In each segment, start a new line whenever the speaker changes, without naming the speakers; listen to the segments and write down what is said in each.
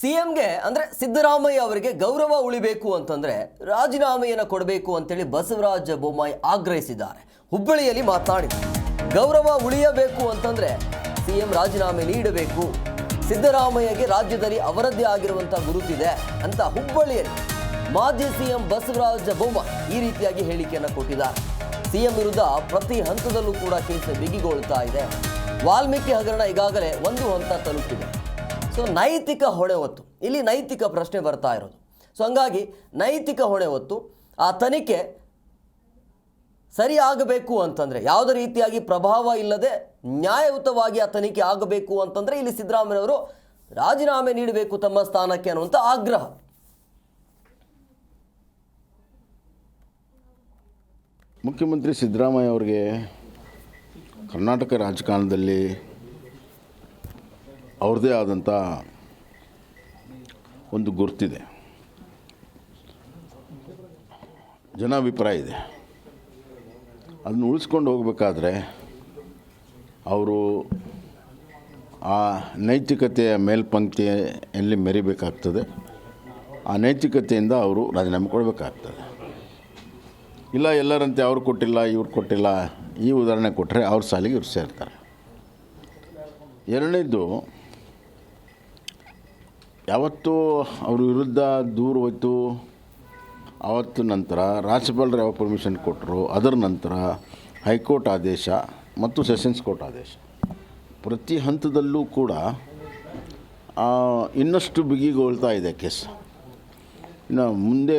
ಸಿಎಂಗೆ, ಅಂದರೆ ಸಿದ್ದರಾಮಯ್ಯ ಅವರಿಗೆ ಗೌರವ ಉಳಿಬೇಕು ಅಂತಂದರೆ ರಾಜೀನಾಮೆಯನ್ನು ಕೊಡಬೇಕು ಅಂತೇಳಿ ಬಸವರಾಜ ಬೊಮ್ಮಾಯಿ ಆಗ್ರಹಿಸಿದ್ದಾರೆ. ಹುಬ್ಬಳ್ಳಿಯಲ್ಲಿ ಮಾತನಾಡಿದರು ಗೌರವ ಉಳಿಯಬೇಕು ಅಂತಂದರೆ ಸಿ ಎಂ ರಾಜೀನಾಮೆ ನೀಡಬೇಕು. ಸಿದ್ದರಾಮಯ್ಯಗೆ ರಾಜ್ಯದಲ್ಲಿ ಅವರದ್ದೇ ಆಗಿರುವಂಥ ಗುರುತಿದೆ ಅಂತ ಹುಬ್ಬಳ್ಳಿಯಲ್ಲಿ ಮಾಜಿ ಸಿ ಎಂ ಬಸವರಾಜ ಬೊಮ್ಮಾಯಿ ಈ ರೀತಿಯಾಗಿ ಹೇಳಿಕೆಯನ್ನು ಕೊಟ್ಟಿದ್ದಾರೆ. ಸಿಎಂ ವಿರುದ್ಧ ಪ್ರತಿ ಹಂತದಲ್ಲೂ ಕೂಡ ಕೇಸ್ ಬಿಗಿಗೊಳ್ತಾ ಇದೆ. ವಾಲ್ಮೀಕಿ ಹಗರಣ ಈಗಾಗಲೇ ಒಂದು ಹಂತ ತಲುಪಿದೆ. ಸೊ ನೈತಿಕ ಹೊಣೆ ಹೊತ್ತು ಇಲ್ಲಿ ನೈತಿಕ ಪ್ರಶ್ನೆ ಬರ್ತಾ ಇರೋದು. ಸೊ ಹಂಗಾಗಿ ನೈತಿಕ ಹೊಣೆ ಹೊತ್ತು ಆ ತನಿಖೆ ಸರಿಯಾಗಬೇಕು ಅಂತಂದರೆ, ಯಾವುದೇ ರೀತಿಯಾಗಿ ಪ್ರಭಾವ ಇಲ್ಲದೆ ನ್ಯಾಯಯುತವಾಗಿ ಆ ತನಿಖೆ ಆಗಬೇಕು ಅಂತಂದರೆ ಇಲ್ಲಿ ಸಿದ್ದರಾಮಯ್ಯವರು ರಾಜೀನಾಮೆ ನೀಡಬೇಕು ತಮ್ಮ ಸ್ಥಾನಕ್ಕೆ ಅನ್ನುವಂಥ ಆಗ್ರಹ.
ಮುಖ್ಯಮಂತ್ರಿ ಸಿದ್ದರಾಮಯ್ಯ ಅವರಿಗೆ ಕರ್ನಾಟಕ ರಾಜಕಾರಣದಲ್ಲಿ ಅವ್ರದ್ದೇ ಆದಂಥ ಒಂದು ಗುರ್ತಿದೆ. ಜನಾಭಿಪ್ರಾಯ ಇದೆ. ಅದನ್ನು ಉಳಿಸ್ಕೊಂಡು ಹೋಗಬೇಕಾದ್ರೆ ಅವರು ಆ ನೈತಿಕತೆಯ ಮೇಲ್ಪಂಕ್ತಿಯಲ್ಲಿ ಮೆರಿಬೇಕಾಗ್ತದೆ, ಆ ನೈತಿಕತೆಯಿಂದ ಅವರು ರಾಜೀನಾಮೆ ಕೊಡಬೇಕಾಗ್ತದೆ. ಇಲ್ಲ ಎಲ್ಲರಂತೆ ಅವ್ರು ಕೊಟ್ಟಿಲ್ಲ, ಇವ್ರು ಕೊಟ್ಟಿಲ್ಲ, ಈ ಉದಾಹರಣೆ ಕೊಟ್ಟರೆ ಅವ್ರ ಸಾಲಿಗೆ ಇವ್ರು ಸೇರ್ತಾರೆ. ಎರಡನೇದು ಯಾವತ್ತು ಅವ್ರ ವಿರುದ್ಧ ದೂರು ಹೋಯ್ತು, ಆವತ್ತು ನಂತರ ರಾಜ್ಯಪಾಲರು ಯಾವ ಪರ್ಮಿಷನ್ ಕೊಟ್ಟರು ಅದರ ನಂತರ ಹೈಕೋರ್ಟ್ ಆದೇಶ ಮತ್ತು ಸೆಷನ್ಸ್ ಕೋರ್ಟ್ ಆದೇಶ. ಪ್ರತಿ ಹಂತದಲ್ಲೂ ಕೂಡ ಇನ್ನಷ್ಟು ಬಿಗಿಗೊಳ್ತಾ ಇದೆ ಕೇಸ್. ಇನ್ನು ಮುಂದೆ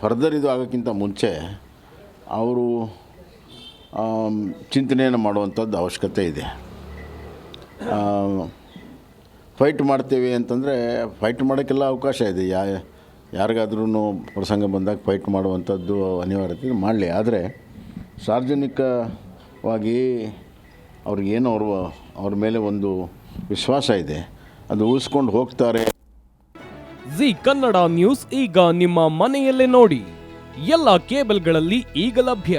ಫರ್ದರ್ ಇದು ಆಗೋಕ್ಕಿಂತ ಮುಂಚೆ ಅವರು ಚಿಂತನೆಯನ್ನು ಮಾಡುವಂಥದ್ದು ಅವಶ್ಯಕತೆ ಇದೆ. ಫೈಟ್ ಮಾಡ್ತೇವೆ ಅಂತಂದರೆ ಫೈಟ್ ಮಾಡೋಕ್ಕೆಲ್ಲ ಅವಕಾಶ ಇದೆ. ಯಾ ಯಾರಿಗಾದ್ರೂ ಪ್ರಸಂಗ ಬಂದಾಗ ಫೈಟ್ ಮಾಡುವಂಥದ್ದು ಅನಿವಾರ್ಯತೆ ಮಾಡಲಿ. ಆದರೆ ಸಾರ್ವಜನಿಕವಾಗಿ ಅವ್ರಿಗೇನು ಅವ್ರ ಅವ್ರ ಮೇಲೆ ಒಂದು ವಿಶ್ವಾಸ ಇದೆ. ಅದು ಉಳಿಸ್ಕೊಂಡು ಹೋಗ್ತಾರೆ.
ಜಿ ಕನ್ನಡ ನ್ಯೂಸ್ ಈಗ ನಿಮ್ಮ ಮನೆಯಲ್ಲೇ ನೋಡಿ. ಎಲ್ಲ ಕೇಬಲ್ಗಳಲ್ಲಿ ಈಗ ಲಭ್ಯ.